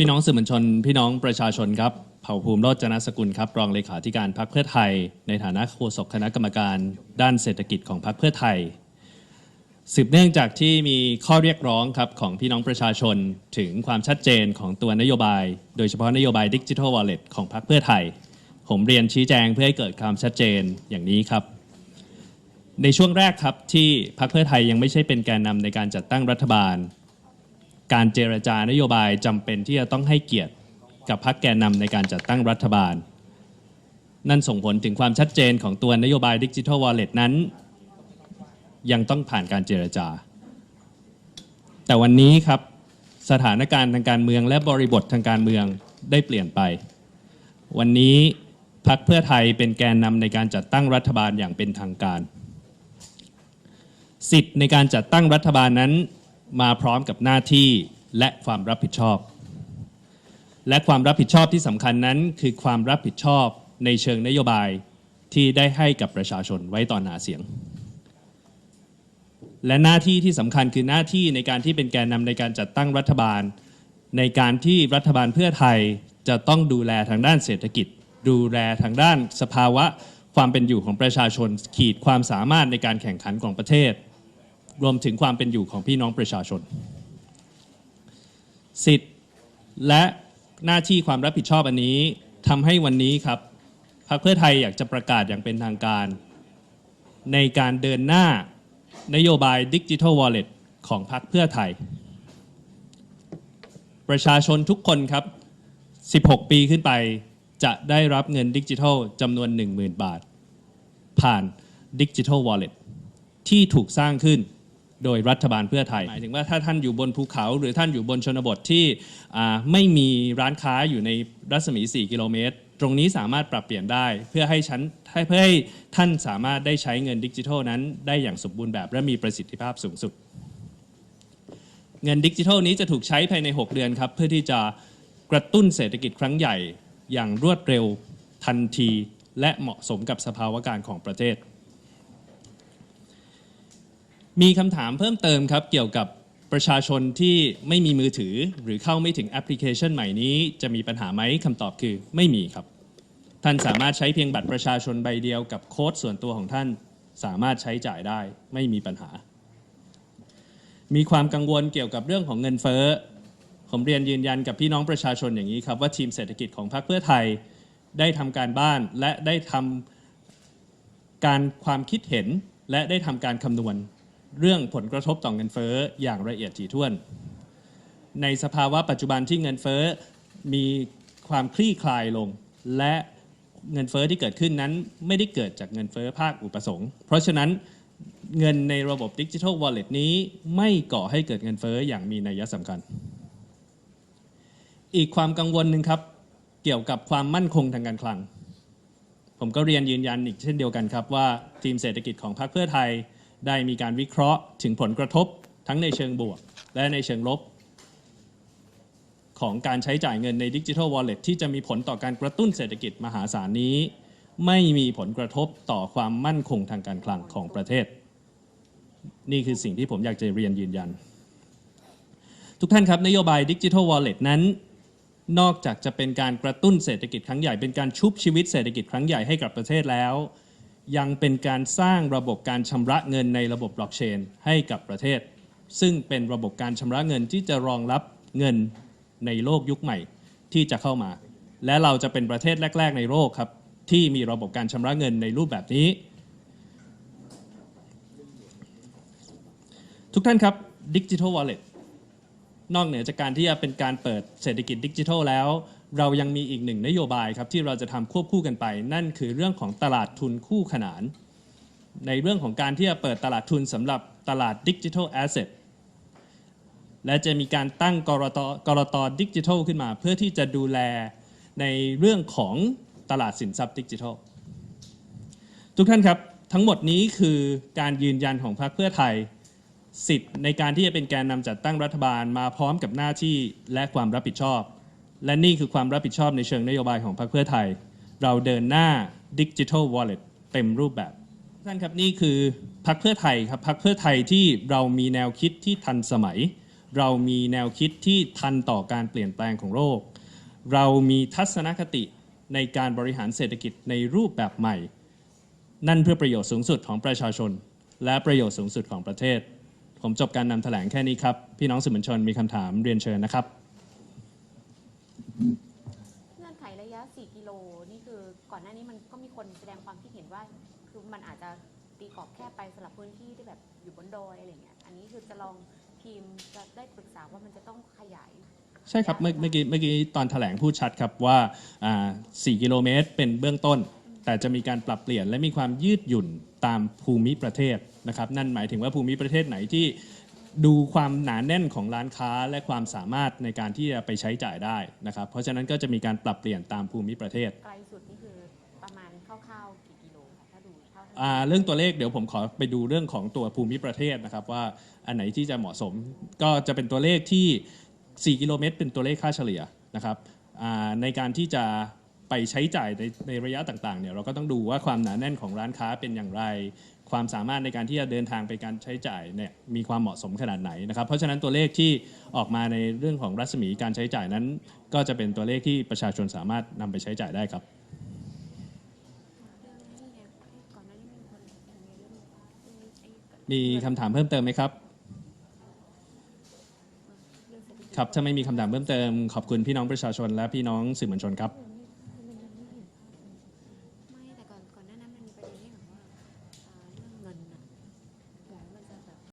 พี่น้องสื่อมวลชน พี่น้องประชาชนครับเผ่าภูมิโรจนสกุลครับรองเลขาธิการพรรคเพื่อไทย ในฐานะโฆษกคณะกรรมการ ด้านเศรษฐกิจของพรรคเพื่อไทย สืบเนื่องจากที่มีข้อเรียกร้องครับของพี่น้องประชาชนถึงความชัดเจนของตัวนโยบาย โดยเฉพาะนโยบายดิจิทัลวอลเล็ตของพรรคเพื่อไทย ผมเรียนชี้แจงเพื่อให้เกิดความชัดเจนอย่างนี้ครับ ในช่วงแรกครับที่พรรคเพื่อไทยยังไม่ใช่เป็นแกนนำในการจัดตั้งรัฐบาล การเจรจานโยบายจำเป็นที่จะต้องให้เกียรติกับพรรคแกนนำในการจัดตั้งรัฐบาล นั่นส่งผลถึงความชัดเจนของตัวนโยบายดิจิทัลวอลเล็ตนั้น ยังต้องผ่านการเจรจา แต่วันนี้ครับสถานการณ์ทางการเมืองและบริบททางการเมืองได้เปลี่ยนไป วันนี้พรรคเพื่อไทยเป็นแกนนำในการจัดตั้งรัฐบาลอย่างเป็นทางการ สิทธิ์ในการจัดตั้งรัฐบาลนั้น มาพร้อมกับหน้าที่และความรับผิดชอบ และความรับผิดชอบที่สำคัญนั้น คือความรับผิดชอบในเชิงนโยบายที่ได้ให้กับประชาชนไว้ตอนหาเสียง และหน้าที่ที่สำคัญคือหน้าที่ในการที่เป็นแกนนำในการจัดตั้งรัฐบาล ในการที่รัฐบาลเพื่อไทยจะต้องดูแลทางด้านเศรษฐกิจ ดูแลทางด้านสภาวะความเป็นอยู่ของประชาชน ขีดความสามารถในการแข่งขันของประเทศ รวมถึงความเป็นอยู่ของพี่น้องประชาชน สิทธิ์และหน้าที่ความรับผิดชอบอันนี้ทำให้วันนี้ครับพรรคเพื่อไทยอยากจะประกาศอย่างเป็นทางการ ในการเดินหน้านโยบายดิจิทัลวอลเล็ตของพรรคเพื่อไทย ประชาชนทุกคนครับ 16 ปีขึ้นไปจะได้รับเงินดิจิทัลจำนวน 10,000 บาท ผ่านดิจิทัลวอลเล็ตที่ถูกสร้างขึ้น โดยรัฐบาลเพื่อไทยหมายถึงว่าถ้าท่านอยู่บนภูเขา หรือท่านอยู่บนชนบทที่ไม่มีร้านค้าอยู่ในรัศมี 4 กิโลเมตร ตรงนี้สามารถปรับเปลี่ยนได้ เพื่อให้ฉันให้เพื่อให้ท่านสามารถได้ใช้เงินดิจิทัลนั้น ได้อย่างสมบูรณ์แบบและมีประสิทธิภาพสูงสุด เงินดิจิทัลนี้จะถูกใช้ภายใน 6 เดือนครับเพื่อที่จะกระตุ้นเศรษฐกิจครั้งใหญ่อย่างรวดเร็วทันที และเหมาะสมกับสภาวะการของประเทศ มีคำถามเพิ่มเติมครับ เกี่ยวกับประชาชนที่ไม่มีมือถือ หรือเข้าไม่ถึงแอปพลิเคชันใหม่นี้ จะมีปัญหาไหมคำตอบคือไม่มีครับ ท่านสามารถใช้เพียงบัตรประชาชนใบเดียวกับโค้ดส่วนตัวของท่านสามารถใช้จ่ายได้ไม่มีปัญหา มีความกังวลเกี่ยวกับเรื่องของเงินเฟ้อผมเรียนยืนยันกับพี่น้องประชาชนอย่างนี้ครับ ว่าทีมเศรษฐกิจของพรรคเพื่อไทยได้ทำการบ้านและได้ทำการความคิดเห็นและได้ทำการคำนวณ เรื่องผลกระทบต่อเงินเฟ้ออย่างละเอียดถี่ถ้วน ในสภาวะปัจจุบันที่เงินเฟ้อมีความคลี่คลายลง และเงินเฟ้อที่เกิดขึ้นนั้นไม่ได้เกิดจากเงินเฟ้อภาคอุปสงค์ เพราะฉะนั้นเงินในระบบดิจิทัลวอลเล็ตนี้ไม่ก่อให้เกิดเงินเฟ้ออย่างมีนัยสำคัญ อีกความกังวลหนึ่งครับ เกี่ยวกับความมั่นคงทางการคลัง ผมก็เรียนยืนยันอีกเช่นเดียวกันครับว่าทีมเศรษฐกิจของพรรคเพื่อไทย ได้มีการวิเคราะห์ถึงผลกระทบทั้งในเชิงบวก และในเชิงลบ ของการใช้จ่ายเงินในดิจิทัลวอลเล็ตที่จะมีผลต่อการกระตุ้นเศรษฐกิจมหาศาลนี้ ไม่มีผลกระทบต่อความมั่นคงทางการคลังของประเทศ นี่คือสิ่งที่ผมอยากจะเรียนยืนยัน ทุกท่านครับนโยบายดิจิทัลวอลเล็ตนั้นนอกจากจะเป็นการกระตุ้นเศรษฐกิจครั้งใหญ่เป็นการชุบชีวิตเศรษฐกิจครั้งใหญ่ให้กับประเทศแล้ว ยังเป็นการสร้างระบบการชำระเงินในระบบบล็อกเชนให้กับประเทศ ซึ่งเป็นระบบการชำระเงินที่จะรองรับเงินในโลกยุคใหม่ที่จะเข้ามา และเราจะเป็นประเทศแรก ๆ ในโลกครับที่มีระบบการชำระเงินในรูปแบบนี้ ทุกท่านครับดิจิทัลวอลเล็ตนอกเหนือจากการที่จะเป็นการเปิดเศรษฐกิจดิจิทัลแล้ว เรายังมีอีกหนึ่งนโยบายครับที่เราจะทำควบคู่กันไป นั่นคือเรื่องของตลาดทุนคู่ขนาน ในเรื่องของการที่จะเปิดตลาดทุนสำหรับตลาดดิจิทัลแอสเซทและจะมีการตั้งกรตกรตดิจิทัลขึ้นมา เพื่อที่จะดูแลในเรื่องของตลาดสินทรัพย์ดิจิทัล ทุกท่านครับทั้งหมดนี้คือการยืนยันของพรรคเพื่อไทยสิทธิ์ในการที่จะเป็นแกนนำจัดตั้งรัฐบาลมาพร้อมกับหน้าที่และความรับผิดชอบ และนี่คือความรับผิดชอบในเชิงนโยบายของพรรคเพื่อไทย เราเดินหน้าดิจิทัลวอลเล็ตเต็มรูปแบบท่านครับนี่คือพรรคเพื่อไทยครับพรรคเพื่อไทยที่เรามีแนวคิดที่ทันสมัย เรามีแนวคิดที่ทันต่อการเปลี่ยนแปลงของโลกเรามีทัศนคติในการบริหารเศรษฐกิจในรูปแบบใหม่ นั่นเพื่อประโยชน์สูงสุดของประชาชน และประโยชน์สูงสุดของประเทศ ผมจบการนำแถลงแค่นี้ครับ พี่น้องสื่อมวลชนมีคำถามเรียนเชิญนะครับ เงื่อนไขระยะ 4กิโลนี่คือก่อนหน้านี้มันก็มีคนแสดงความคิดเห็นว่า คือมันอาจจะตีกรอบแค่ไปสำหรับพื้นที่ที่แบบอยู่บนดอยอะไรเงี้ยอันนี้คือจะลองทีมจะได้ปรึกษาว่ามันจะต้องขยาย ใช่ครับเมื่อเมื่อกี้เมื่อกี้ตอนแถลงพูดชัดครับว่าอ่า4กิโลเมตรเป็นเบื้องต้น แต่จะมีการปรับเปลี่ยนและมีความยืดหยุ่นตามภูมิประเทศนะครับนั่นหมายถึงว่าภูมิประเทศไหนที่ ดูความหนาแน่นของร้านค้าและความสามารถในการที่จะไปใช้จ่ายได้นะครับ เพราะฉะนั้นก็จะมีการปรับเปลี่ยนตามภูมิประเทศไกลสุดนี่คือประมาณคร่าวๆกี่กิโลคะถ้าดูเท่าที่อ่าเรื่องตัวเลขเดี๋ยวผมขอไปดูเรื่องของตัวภูมิประเทศนะครับว่าอันไหนที่จะเหมาะสม ก็จะเป็นตัวเลขที่ 4 กิโลเมตร เป็นตัวเลขค่าเฉลี่ยนะครับอ่าในการที่จะไปใช้จ่ายในในระยะต่างๆเนี่ยเราก็ต้องดูว่าความหนาแน่นของร้านค้าเป็นอย่างไร ความสามารถในการที่จะเดินทางไปการใช้จ่ายเนี่ยมีความเหมาะสมขนาดไหนนะครับ เพราะฉะนั้นตัวเลขที่ออกมาในเรื่องของรัศมีการใช้จ่ายนั้น ก็จะเป็นตัวเลขที่ประชาชนสามารถนำไปใช้จ่ายได้ครับ มีคำถามเพิ่มเติมไหมครับ ครับถ้าไม่มีคำถามเพิ่มเติมขอบคุณพี่น้องประชาชนและพี่น้องสื่อมวลชนครับ